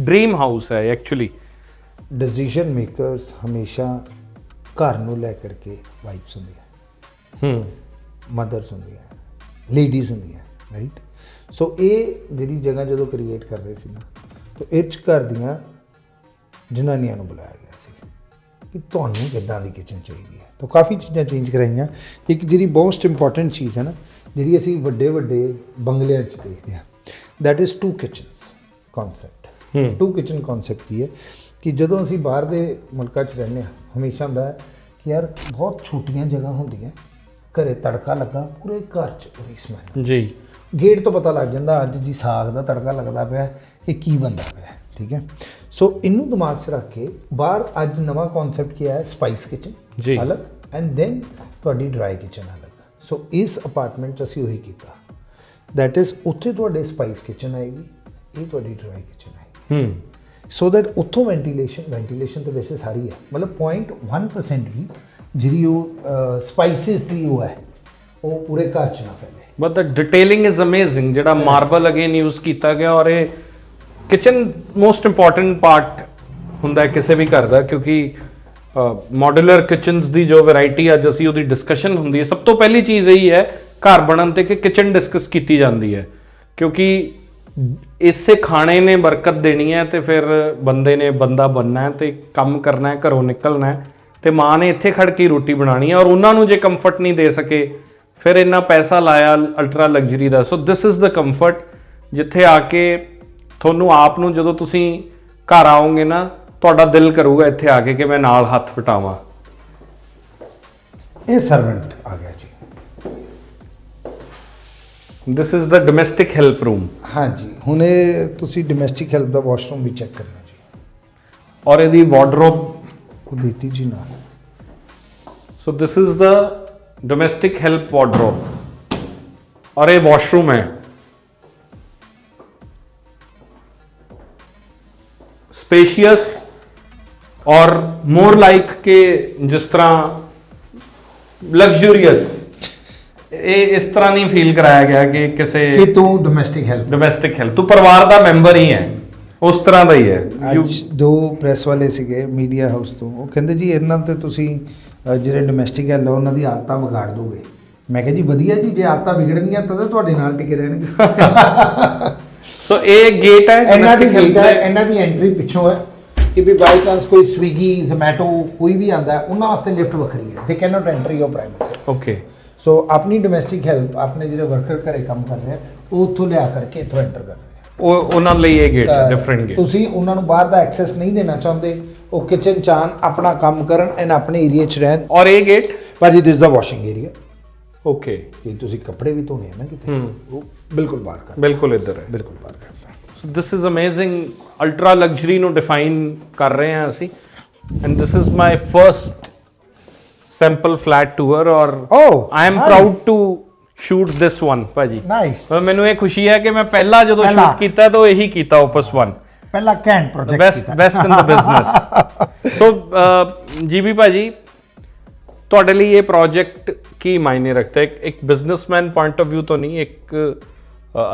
dream house ਹੈ ਐਕਚੁਅਲੀ ਡਿਸੀਜਨ ਮੇਕਰਸ ਹਮੇਸ਼ਾ ਘਰ ਨੂੰ ਲੈ ਕਰਕੇ ਵਾਈਫਸ ਹੁੰਦੀਆਂ। ਹੂੰ। ਮਦਰਸ ਹੁੰਦੀਆਂ। ਲੇਡੀਜ਼ ਹੁੰਦੀਆਂ ਰਾਈਟ ਸੋ ਇਹ ਜਿਹੜੀ ਜਗ੍ਹਾ ਜਦੋਂ ਕ੍ਰੀਏਟ ਕਰ ਰਹੇ ਸੀ ਨਾ ਤਾਂ ਇਹ 'ਚ ਘਰ ਦੀਆਂ ਜਨਾਨੀਆਂ ਨੂੰ ਬੁਲਾਇਆ ਗਿਆ ਸੀ ਕਿ ਤੁਹਾਨੂੰ ਕਿੱਦਾਂ ਦੀ ਕਿਚਨ ਚਾਹੀਦੀ ਹੈ। ਤਾਂ ਕਾਫੀ ਚੀਜ਼ਾਂ ਚੇਂਜ ਕਰਾਈਆਂ। ਇੱਕ ਜਿਹੜੀ ਮੋਸਟ ਇੰਪੋਰਟੈਂਟ ਚੀਜ਼ ਹੈ ਨਾ ਜਿਹੜੀ ਅਸੀਂ ਵੱਡੇ ਵੱਡੇ ਬੰਗਲਿਆਂ 'ਚ ਦੇਖਦੇ ਹਾਂ that is two kitchens concept two kitchen concept ਕੀ ਹੈ ਕਿ ਜਦੋਂ ਅਸੀਂ ਬਾਹਰ ਦੇ ਮੁਲਕਾਂ 'ਚ ਰਹਿੰਦੇ ਹਾਂ ਹਮੇਸ਼ਾ ਹੁੰਦਾ ਹੈ ਕਿ ਯਾਰ ਬਹੁਤ ਛੋਟੀਆਂ ਜਗ੍ਹਾ ਹੁੰਦੀਆਂ ਘਰੇ ਤੜਕਾ ਲੱਗਾ ਪੂਰੇ ਘਰ 'ਚ ਪੂਰੀ ਸਮੈਲ ਜੀ। ਗੇਟ ਤੋਂ ਪਤਾ ਲੱਗ ਜਾਂਦਾ ਅੱਜ ਜੀ ਸਾਗ ਦਾ ਤੜਕਾ ਲੱਗਦਾ ਪਿਆ ਕਿ ਕੀ ਬੰਦਾ ਪਿਆ ਠੀਕ ਹੈ? ਸੋ ਇਹਨੂੰ ਦਿਮਾਗ 'ਚ ਰੱਖ ਕੇ ਬਾਹਰ ਅੱਜ ਨਵਾਂ ਕਨਸੈਪਟ ਕੀ ਹੈ ਸਪਾਈਸ ਜੀ। ਕਿਚਨ ਅਲੱਗ। ਐਂਡ ਦੈਨ ਤੁਹਾਡੀ ਡਰਾਈ ਕਿਚਨ ਅਲੱਗ। ਸੋ ਇਸ ਅਪਾਰਟਮੈਂਟ 'ਚ ਅਸੀਂ ਉਹੀ ਕੀਤਾ। ਦੈਟ ਇਜ਼ ਉੱਥੇ ਤੁਹਾਡੇ ਸਪਾਈਸ ਕਿਚਨ ਆਏਗੀ ਇਹ ਤੁਹਾਡੀ ਡਰਾਈ ਕਿਚਨ ਆਏਗੀ। ਹੂੰ। ਸੋ ਦੈਟ ਉੱਥੋਂ ਵੈਂਟੀਲੇਸ਼ਨ ਵੈਂਟੀਲੇਸ਼ਨ ਤਾਂ ਵੈਸੇ ਸਾਰੀ ਹੈ ਮਤਲਬ 0.1% ਵੀ ਜਿਹੜੀ ਉਹ ਸਪਾਈਸਿਸ ਦੀ ਉਹ ਹੈ ਉਹ ਪੂਰੇ ਘਰ 'ਚ ਨਾ ਫੈਲੇ। But the detailing is amazing ਜਿਹੜਾ ਮਾਰਬਲ ਅਗੇਨ ਯੂਜ਼ ਕੀਤਾ ਗਿਆ ਔਰ ਇਹ ਕਿਚਨ ਮੋਸਟ ਇੰਪੋਰਟੈਂਟ ਪਾਰਟ ਹੁੰਦਾ ਕਿਸੇ ਵੀ ਘਰ ਦਾ, ਕਿਉਂਕਿ ਮਾਡੂਲਰ ਕਿਚਨਸ ਦੀ ਜੋ ਵੈਰਾਈਟੀ ਅੱਜ ਅਸੀਂ ਉਹਦੀ ਡਿਸਕਸ਼ਨ ਹੁੰਦੀ ਹੈ, ਸਭ ਤੋਂ ਪਹਿਲੀ ਚੀਜ਼ ਇਹੀ ਹੈ, ਘਰ ਬਣਨ ਤੇ ਕਿ ਕਿਚਨ ਡਿਸਕਸ ਕੀਤੀ ਜਾਂਦੀ ਹੈ। ਕਿਉਂਕਿ ਇਸੇ ਖਾਣੇ ਨੇ ਬਰਕਤ ਦੇਣੀ ਹੈ ਤੇ ਫਿਰ ਬੰਦੇ ਨੇ ਬੰਦਾ ਬਣਨਾ ਹੈ ਤੇ ਕੰਮ ਕਰਨਾ ਹੈ, ਘਰੋਂ ਨਿਕਲਣਾ ਹੈ ਤੇ ਮਾਂ ਨੇ ਇੱਥੇ ਖੜ ਕੇ ਰੋਟੀ ਬਣਾਣੀ ਹੈ ਔਰ ਉਹਨਾਂ ਨੂੰ ਜੇ ਕੰਫਰਟ ਨਹੀਂ ਦੇ ਸਕੇ ਫਿਰ ਇੰਨਾ ਪੈਸਾ ਲਾਇਆ ultra luxury the. So this is the comfort ਜਿੱਥੇ ਆ ਕੇ ਤੁਹਾਨੂੰ ਆਪ ਨੂੰ ਜਦੋਂ ਤੁਸੀਂ ਘਰ ਆਓਗੇ ਨਾ ਤੁਹਾਡਾ ਦਿਲ ਕਰੂਗਾ ਇੱਥੇ ਆ ਕੇ ਕਿ ਮੈਂ ਨਾਲ ਹੱਥ ਵਟਾਵਾਂ। ਇਹ ਸਰਵੈਂਟ ਆ ਗਿਆ ਜੀ। This is the domestic help room ਹਾਂਜੀ ਹੁਣ ਇਹ ਤੁਸੀਂ ਡੋਮੈਸਟਿਕ ਹੈਲਪ ਦਾ ਵਾਸ਼ਰੂਮ ਵੀ ਚੈੱਕ ਕਰਨਾ ਜੀ। ਔਰ ਇਹਦੀ ਵਾਰਡਰੋਬ ਉਹ ਦਿੱਤੀ ਜੀ ਨਾਲ। So this is the domestic help wardrobe ਔਰ ਇਹ ਵਾਸ਼ਰੂਮ ਹੈ ਸਪੇਸ਼ੀਅਸ ਔਰ ਮੋਰ ਲਾਈਕ ਕਿ ਜਿਸ ਤਰ੍ਹਾਂ ਲਗਜ਼ਰੀਅਸ ਇਹ ਇਸ ਤਰ੍ਹਾਂ ਨਹੀਂ ਫੀਲ ਕਰਾਇਆ ਗਿਆ ਕਿ ਕਿਸੇ ਕਿ ਤੂੰ ਡੋਮੈਸਟਿਕ ਹੈਲਪ ਡੋਮੈਸਟਿਕ ਹੈਲਪ ਤੂੰ ਪਰਿਵਾਰ ਦਾ ਮੈਂਬਰ ਹੀ ਹੈ ਉਸ ਤਰ੍ਹਾਂ ਦਾ ਹੀ ਹੈ ਅੱਜ ਦੋ ਪ੍ਰੈਸ ਵਾਲੇ ਸੀਗੇ ਮੀਡੀਆ ਹਾਊਸ ਤੋਂ। ਉਹ ਕਹਿੰਦੇ ਜੀ ਇਹਨਾਂ ਤੇ ਤੁਸੀਂ ਜਿਹੜੇ ਡੋਮੈਸਟਿਕ ਹੈਲਪ ਉਹਨਾਂ ਦੀ ਆਦਤਾਂ ਵਿਗਾੜ ਦੋਗੇ। ਮੈਂ ਕਿਹਾ ਜੀ ਵਧੀਆ ਜੀ ਜੇ ਆਦਤਾਂ ਵਿਗੜਨਗੀਆਂ ਤਾਂ ਤੁਹਾਡੇ ਨਾਲ ਟਿਕੇ ਰਹਿਣਗੇ। ਸੋ ਇਹ ਗੇਟ ਹੈ ਇਹਨਾਂ ਦੀ ਗੇਟ ਹੈ। ਇਹਨਾਂ ਦੀ ਐਂਟਰੀ ਪਿੱਛੋਂ ਹੈ ਕਿ ਵੀ ਬਾਈ ਚਾਂਸ ਕੋਈ ਸਵੀਗੀ ਜ਼ੋਮੈਟੋ ਕੋਈ ਵੀ ਆਂਦਾ ਹੈ ਉਹਨਾਂ ਵਾਸਤੇ ਲਿਫਟ ਵੱਖਰੀ ਹੈ। They can not enter your premises okay so ਆਪਣੀ ਡੋਮੈਸਟਿਕ ਹੈਲਪ ਆਪਣੇ ਜਿਹੜੇ ਵਰਕਰ ਘਰੇ ਕੰਮ ਕਰ ਰਹੇ ਆ ਉਹ ਉੱਥੋਂ ਲਿਆ ਕਰਕੇ ਇੱਥੋਂ ਐਂਟਰ ਕਰ ਰਹੇ ਉਹ ਉਹਨਾਂ ਲਈ ਇਹ ਗੇਟ ਡਿਫਰੈਂਟ ਗੇਟ ਤੁਸੀਂ ਉਹਨਾਂ ਨੂੰ ਬਾਹਰ ਦਾ ਐਕਸੈਸ ਨਹੀਂ ਦੇਣਾ ਚਾਹੁੰਦੇ ਉਹ ਕਿਚਨ ਚਾਨ ਆਪਣਾ ਕੰਮ ਕਰਨ ਐਂਡ ਆਪਣੇ ਏਰੀਆ 'ਚ ਰਹਿਣ। ਔਰ ਇਹ ਗੇਟ ਭਾਜੀ this the washing area okay ਕਿ ਤੁਸੀਂ ਕੱਪੜੇ ਵੀ ਧੋਣੇ ਆ ਨਾ ਕਿਤੇ ਹੂੰ। ਉਹ ਬਿਲਕੁਲ ਬਾਹਰ ਕਰ। ਬਿਲਕੁਲ ਇੱਧਰ ਹੈ। ਬਿਲਕੁਲ ਬਾਹਰ ਕਰ। So this is amazing ultra luxury ਨੂੰ ਡਿਫਾਈਨ ਕਰ ਰਹੇ ਹਾਂ ਅਸੀਂ। And this is my first sample flat tour ਔਰ Oh, I am nice. Proud to shoot this one ਭਾਜੀ। ਨਾਈਸ ਪਰ ਮੈਨੂੰ ਇਹ ਖੁਸ਼ੀ ਹੈ ਕਿ ਮੈਂ ਪਹਿਲਾਂ ਜਦੋਂ ਪਹਿਲਾਂ। ਸ਼ੂਟ ਕੀਤਾ ਤਾਂ ਇਹੀ ਕੀਤਾ ਓਪਸ 1 ਪਹਿਲਾ cantt project best best in the business so GB ਭਾਜੀ ਤੁਹਾਡੇ ਲਈ ਇਹ ਪ੍ਰੋਜੈਕਟ ਕੀ ਮਾਇਨੇ ਰੱਖਦਾ ਹੈ? ਇੱਕ ਬਿਜ਼ਨਸਮੈਨ ਪੁਆਇੰਟ ਆਫ View ਤੋਂ ਨਹੀਂ ਇੱਕ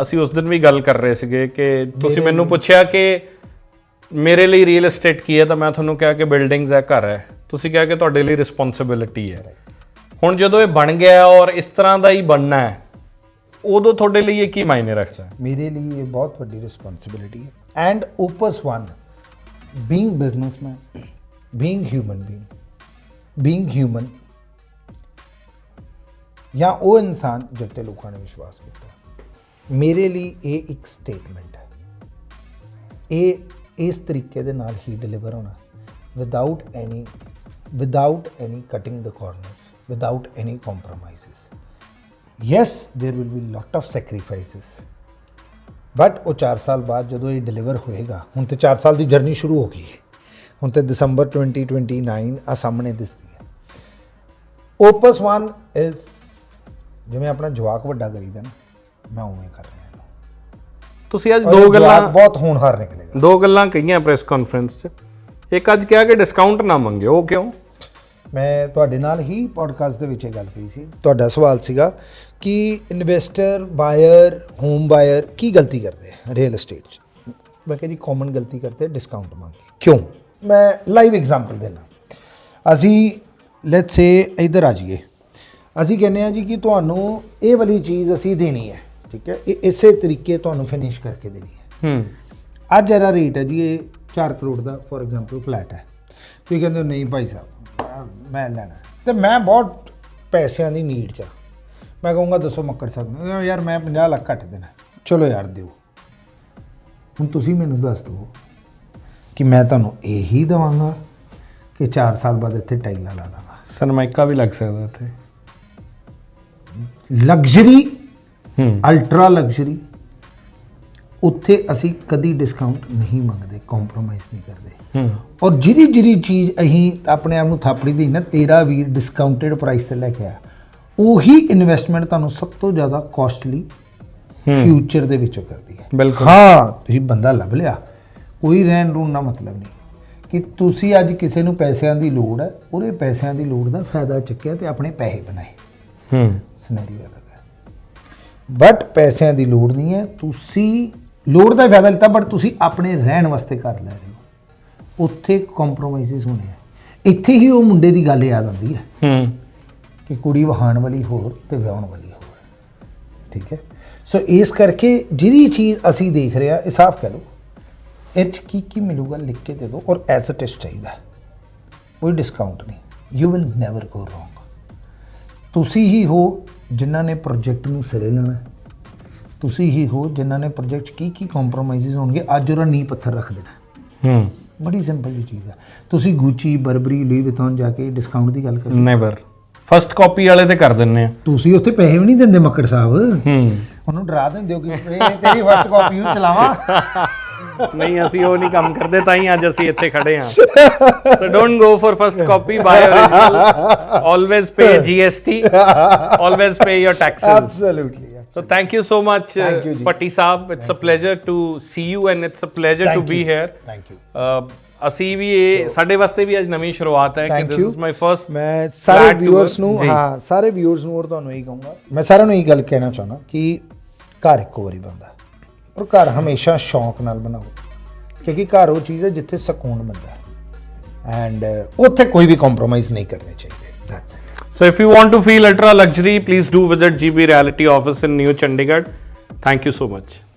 ਅਸੀਂ ਉਸ ਦਿਨ ਵੀ ਗੱਲ ਕਰ ਰਹੇ ਸੀਗੇ ਕਿ ਤੁਸੀਂ ਮੈਨੂੰ ਪੁੱਛਿਆ ਕਿ ਮੇਰੇ ਲਈ ਰੀਅਲ ਏਸਟੇਟ ਕੀ ਹੈ ਤਾਂ ਮੈਂ ਤੁਹਾਨੂੰ ਕਿਹਾ ਕਿ ਬਿਲਡਿੰਗਸ ਹੈ ਘਰ ਹੈ। ਤੁਸੀਂ ਕਿਹਾ ਕਿ ਤੁਹਾਡੇ ਲਈ ਰਿਸਪੌਂਸਿਬਿਲਿਟੀ ਹੈ। ਹੁਣ ਜਦੋਂ ਇਹ ਬਣ ਗਿਆ ਔਰ ਇਸ ਤਰ੍ਹਾਂ ਦਾ ਹੀ ਬਣਨਾ ਹੈ ਉਦੋਂ ਤੁਹਾਡੇ ਲਈ ਇਹ ਕੀ ਮਾਇਨੇ ਰੱਖਦਾ ਹੈ? ਮੇਰੇ ਲਈ ਇਹ ਬਹੁਤ ਵੱਡੀ ਰਿਸਪੌਂਸਿਬਿਲਿਟੀ ਹੈ। And Opus one being businessman being human being being human ਜਾਂ ਉਹ ਇਨਸਾਨ ਜਿਸ ਤੇ ਲੋਕਾਂ ਨੇ ਵਿਸ਼ਵਾਸ ਕੀਤਾ ਮੇਰੇ ਲਈ ਇਹ ਇੱਕ ਸਟੇਟਮੈਂਟ ਹੈ। ਇਹ ਇਸ ਤਰੀਕੇ ਦੇ ਨਾਲ ਹੀ ਡਿਲੀਵਰ ਹੋਣਾ without any without any cutting the corners without any compromises Yes there will be lot of sacrifices but ਉਹ 4 ਸਾਲ ਬਾਅਦ ਜਦੋਂ ਇਹ ਡਿਲੀਵਰ ਹੋਏਗਾ ਹੁਣ ਤੇ 4 ਸਾਲ ਦੀ ਜਰਨੀ ਸ਼ੁਰੂ ਹੋ ਗਈ ਹੈ। ਹੁਣ ਤੇ ਦਸੰਬਰ 2029 ਆ ਸਾਹਮਣੇ ਦਿਸਦੀ ਹੈ ਓਪਸ 1 ਇਜ਼ ਜਿਵੇਂ ਆਪਣਾ ਜਵਾਕ ਵੱਡਾ ਕਰੀਦਾ ਨਾ ਮੈਂ ਉਵੇਂ ਕਰ ਰਿਹਾ ਹਾਂ ਤੁਸੀਂ ਅੱਜ ਔਰ ਇਹ ਦੋ ਜਵਾਕ ਗੱਲਾਂ ਬਹੁਤ ਹੋਣਹਾਰ ਨਿਕਲੇਗਾ ਦੋ ਗੱਲਾਂ ਕਹੀਆਂ ਪ੍ਰੈਸ ਕਾਨਫਰੰਸ 'ਚ ਇੱਕ ਅੱਜ ਕਿਹਾ ਕਿ ਡਿਸਕਾਊਂਟ ਨਾ ਮੰਗਿਓ ਉਹ ਕਿਉਂ ਮੈਂ ਤੁਹਾਡੇ ਨਾਲ ਹੀ ਪੋਡਕਾਸਟ ਦੇ ਵਿੱਚ ਇਹ ਗੱਲ ਕਹੀ ਸੀ। ਤੁਹਾਡਾ ਸਵਾਲ ਸੀਗਾ ਕਿ ਇਨਵੈਸਟਰ ਬਾਇਰ ਹੋਮ ਬਾਇਰ ਕੀ ਗਲਤੀ ਕਰਦੇ ਹੈ ਰੀਅਲ ਏਸਟੇਟ 'ਚ? ਮੈਂ ਕਿਹਾ ਜੀ ਕਾਮਨ ਗਲਤੀ ਕਰਦੇ ਡਿਸਕਾਊਂਟ ਮੰਗ ਕੇ ਕਿਉਂ? ਮੈਂ ਲਾਈਵ ਐਗਜ਼ਾਮਪਲ ਦੇਣਾ ਅਸੀਂ ਲੈਟਸ ਸੇ ਇੱਧਰ ਆ ਜਾਈਏ। ਅਸੀਂ ਕਹਿੰਦੇ ਆ ਜੀ ਕਿ ਤੁਹਾਨੂੰ ਇਹ ਵਾਲੀ ਚੀਜ਼ ਅਸੀਂ ਦੇਣੀ ਹੈ ਠੀਕ ਹੈ? ਇਹ ਇਸੇ ਤਰੀਕੇ ਤੁਹਾਨੂੰ ਫਿਨਿਸ਼ ਕਰਕੇ ਦੇਣੀ ਹੈ। ਹੂੰ। ਅੱਜ ਇਹਦਾ ਰੇਟ ਹੈ ਜੀ ਇਹ 4 ਕਰੋੜ ਦਾ ਫੋਰ ਐਗਜ਼ਾਮਪਲ ਫਲੈਟ ਹੈ। ਤੁਸੀਂ ਕਹਿੰਦੇ ਹੋ ਨਹੀਂ ਭਾਈ ਸਾਹਿਬ ਮੈਂ- ਲੈਣਾ। ਤੇ ਮੈਂ ਬਹੁਤ ਪੈਸਿਆਂ ਦੀ ਨੀਡ ਚ ਹਾਂ। ਮੈਂ ਕਹੂੰਗਾ ਦੱਸੋ ਮੱਕੜ ਸਾਹਿਬ ਨੂੰ। ਯਾਰ ਮੈਂ 50 ਲੱਖ ਘੱਟ ਦੇਣਾ। ਚਲੋ ਯਾਰ ਦਿਓ। ਹੁਣ ਤੁਸੀਂ ਮੈਨੂੰ ਦੱਸ ਦਿਓ ਕਿ ਮੈਂ ਤੁਹਾਨੂੰ ਇਹੀ ਦਵਾਂਗਾ ਕਿ 4 ਸਾਲ ਬਾਅਦ ਇੱਥੇ ਟਾਈਲਾਂ ਲਾ ਦਾਂਗਾ ਸਨਮਾਈਕਾ ਵੀ ਲੱਗ ਸਕਦਾ ਇੱਥੇ। ਲਗਜ਼ਰੀ ਹੂੰ। Ultra luxury. ਉੱਥੇ ਅਸੀਂ ਕਦੀ ਡਿਸਕਾਊਂਟ ਨਹੀਂ ਮੰਗਦੇ ਕੰਪਰੋਮਾਈਜ਼ ਨਹੀਂ ਕਰਦੇ। ਔਰ ਜਿਹੜੀ ਜਿਹੜੀ ਚੀਜ਼ ਅਸੀਂ ਆਪਣੇ ਆਪ ਨੂੰ ਥਾਪੜੀ ਦੀ ਨਾ ਤੇਰਾ ਵੀ ਡਿਸਕਾਊਂਟਡ ਪ੍ਰਾਈਸ ਤੇ ਲੈ ਕੇ ਆ ਉਹੀ ਇਨਵੈਸਟਮੈਂਟ ਤੁਹਾਨੂੰ ਸਭ ਤੋਂ ਜ਼ਿਆਦਾ ਕਾਸਟਲੀ ਫਿਊਚਰ ਦੇ ਵਿੱਚੋਂ ਕਰਦੀ ਹੈ। ਬਿਲਕੁਲ। ਹਾਂ ਤੁਸੀਂ ਬੰਦਾ ਲੱਭ ਲਿਆ। ਕੋਈ ਰਹਿਣ ਰੂਣ ਦਾ ਮਤਲਬ ਨਹੀਂ ਕਿ ਤੁਸੀਂ ਅੱਜ ਕਿਸੇ ਨੂੰ ਪੈਸਿਆਂ ਦੀ ਲੋੜ ਹੈ ਉਹਦੇ ਪੈਸਿਆਂ ਦੀ ਲੋੜ ਦਾ ਫਾਇਦਾ ਚੱਕਿਆ ਤੇ ਆਪਣੇ ਪੈਸੇ ਬਣਾਏ। ਹੂੰ। ਸਿਨੈਰੀਓ ਅਲੱਗ ਹੈ। ਬਟ ਪੈਸਿਆਂ ਦੀ ਲੋੜ ਨਹੀਂ ਹੈ ਤੁਸੀਂ ਲੋੜ ਦਾ ਫਾਇਦਾ ਲਿੱਤਾ ਬਟ ਤੁਸੀਂ ਆਪਣੇ ਰਹਿਣ ਵਾਸਤੇ ਕਰ ਲੈ ਰਹੇ ਹੋ। ਉੱਥੇ ਕੰਪਰੋਮਾਈਜ਼ਸ ਹੋਣੇ ਆ। ਇੱਥੇ ਹੀ ਉਹ ਮੁੰਡੇ ਦੀ ਗੱਲ ਯਾਦ ਆਉਂਦੀ ਹੈ ਹੂੰ। ਕਿ ਕੁੜੀ ਵਹਾਣ ਵਾਲੀ ਹੋਰ ਤੇ ਵਿਆਹਣ ਵਾਲੀ ਹੋਰ। ਠੀਕ ਹੈ? ਸੋ ਇਸ ਕਰਕੇ ਜਿਹੜੀ ਚੀਜ਼ ਅਸੀਂ ਦੇਖ ਰਹੇ ਆ ਇਹ ਸਾਫ਼ ਕਹਿ ਲਓ। ਇਹ 'ਚ ਕੀ ਕੀ ਮਿਲੂਗਾ ਲਿਖ ਕੇ ਦੇ ਦਿਓ ਔਰ ਐਜ਼ ਇਟ ਇਜ਼ ਚਾਹੀਦਾ। ਕੋਈ ਡਿਸਕਾਊਂਟ ਨਹੀਂ। You will never go wrong ਤੁਸੀਂ ਹੀ ਹੋ ਜਿਨ੍ਹਾਂ ਨੇ ਪ੍ਰੋਜੈਕਟ ਨੂੰ ਸਿਰੇ ਲੈਣਾ। ਤੁਸੀਂ ਹੀ ਹੋ ਜਿਨ੍ਹਾਂ ਨੇ ਪ੍ਰੋਜੈਕਟ ਕੀ ਕੀ ਕੰਪਰੋਮਾਈਜ਼ਸ ਹੋਣਗੇ ਅੱਜ ਉਹਨਾਂ ਨੀ ਪੱਥਰ ਰੱਖ ਦਿੱਤਾ ਹੂੰ। ਬੜੀ ਸਿੰਪਲ ਜੀ ਚੀਜ਼ ਆ। ਤੁਸੀਂ ਗੁੱਚੀ ਬਰਬਰੀ ਲੂਈ ਵਿਥੋਨ ਜਾ ਕੇ ਡਿਸਕਾਊਂਟ ਦੀ ਗੱਲ ਕਰਦੇ ਨੈਵਰ ਫਸਟ ਕਾਪੀ ਵਾਲੇ ਤੇ ਕਰ ਦਿੰਨੇ ਆ। ਤੁਸੀਂ ਉੱਥੇ ਪੈਸੇ ਵੀ ਨਹੀਂ ਦਿੰਦੇ ਮੱਕੜ ਸਾਹਿਬ? ਹੂੰ। ਉਹਨੂੰ ਡਰਾ ਦਿੰਦੇ ਹੋ ਕਿ ਇਹ ਤੇਰੀ ਫਸਟ ਕਾਪੀ ਨੂੰ ਚਲਾਵਾਂ। ਨਹੀਂ ਅਸੀਂ ਉਹ ਨਹੀਂ ਕੰਮ ਕਰਦੇ ਤਾਂ ਹੀ ਅੱਜ ਅਸੀਂ ਇੱਥੇ ਖੜੇ ਆ so don't go for first copy buy original always pay GST always pay your taxes absolutely so thank you so much uh, Thank you ji. Patti saab. It's a pleasure to see you and it's a pleasure to be here. Thank you uh, ਅਸੀਂ ਵੀ ਇਹ ਸਾਡੇ ਵਾਸਤੇ ਵੀ ਅੱਜ ਨਵੀਂ ਸ਼ੁਰੂਆਤ ਹੈ ਕਿ thank this you is my first ਮੈਂ ਸਾਰੇ flat tour. ਵਿਊਅਰਸ ਨੂੰ ਜੀ। ਹਾਂ ਸਾਰੇ ਵਿਊਅਰਸ ਨੂੰ ਹੋਰ ਤੁਹਾਨੂੰ ਇਹੀ ਕਹੂੰਗਾ ਮੈਂ ਸਾਰਿਆਂ ਨੂੰ ਇਹ ਗੱਲ ਕਹਿਣਾ ਚਾਹੁੰਦਾ ਕਿ ਘਰ ਇੱਕੋ ਵਾਰੀ ਬੰਦਾ ਔਰ ਘਰ ਹਮੇਸ਼ਾ ਸ਼ੌਂਕ ਨਾਲ ਬਣਾਓ ਕਿਉਂਕਿ ਘਰ ਉਹ ਚੀਜ਼ ਹੈ ਜਿੱਥੇ ਸਕੂਨ ਮਿਲਦਾ ਹੈ ਐਂਡ ਉੱਥੇ ਕੋਈ ਵੀ ਕੰਪਰੋਮਾਈਜ਼ ਨਹੀਂ ਕਰਨੇ ਚਾਹੀਦੇ that's So if you want to feel ultra luxury, please do visit GB Reality office in New Chandigarh. Thank you so much.